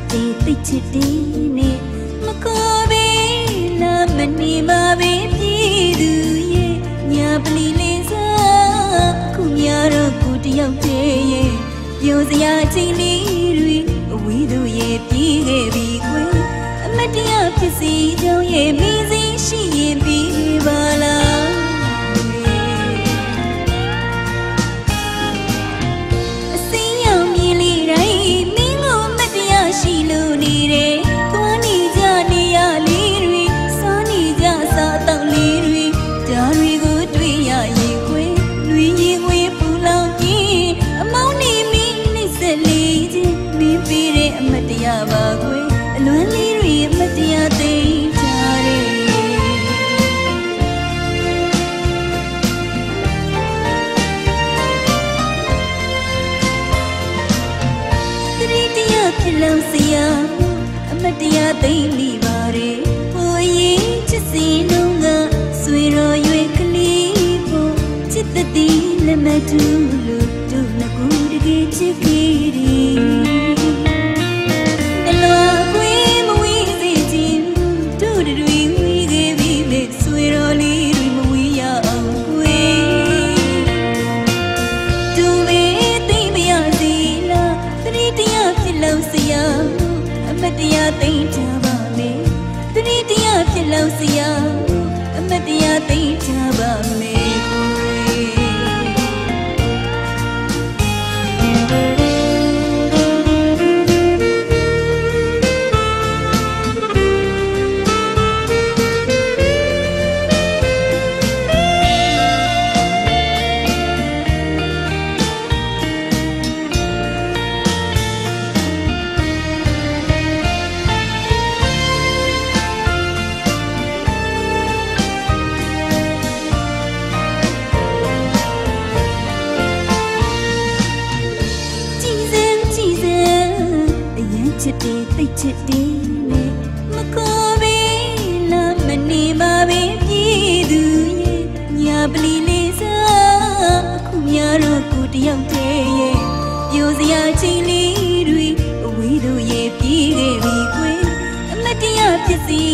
စ်တေသိချစ်တေနဲ့မကိုဘေးလာမနေမှာပဲပြည်သူရဲ့ညာပလီလင်းစားခုများတော့ကိုတယောက်တည်းရဲ့ပြောစရာချင်းလေးတွေအဝေးသူရဲ့ပြေးခဲ့ပြီခွေအမတရားဖြစ်စီကြော တရားဖြစ်လို့စရာအမတ်တရားသိမိပါတယ်ဟိုရင်ချစ်စီလုံး တ်တရားသိချပါမယ်တတိတရားဖြစ်လို့စရာအမတ်တရားသိချပါမယ်ကိုယ် ချစ်တယ်သိချစ်တယ်နဲ့မခေါ်ပဲလာမနေပါပဲပြည်သူရဲ့ညာပလီလေးစားအခုများတော့ကိုတယောက်တည်းရဲ့ပြိုစရာချင်းလေးတွေအဝေးတို့ရဲ့ပြေးခဲ့ပြီခွေအမတ်တရားဖြစ်စီ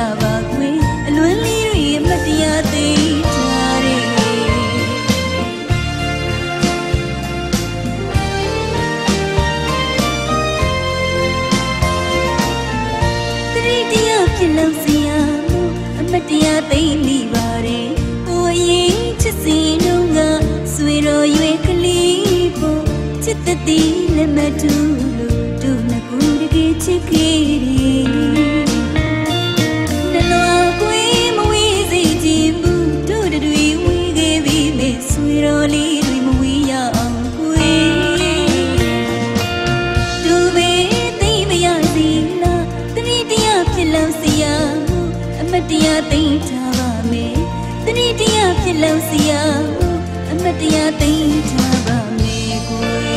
တဲ့အမတ်တရားပါခွေအလွမ်းလေးတွေအမတ်တရားသိထားတယ်တတိတရားဖြစ်လို့စရာအမတ်တရားသိမိပါတယ်ဟိုရင်ချစ်စီလုံးကဆွေတော်ရွယ်ကလေးပေါ်ချစ်တဲ့ဒီလက်မတူလို့တို့နှစ်ခုတကယ်ချစ်ခဲ့တယ် လုံစရာအမတရားသိမ်းထားပါမေကို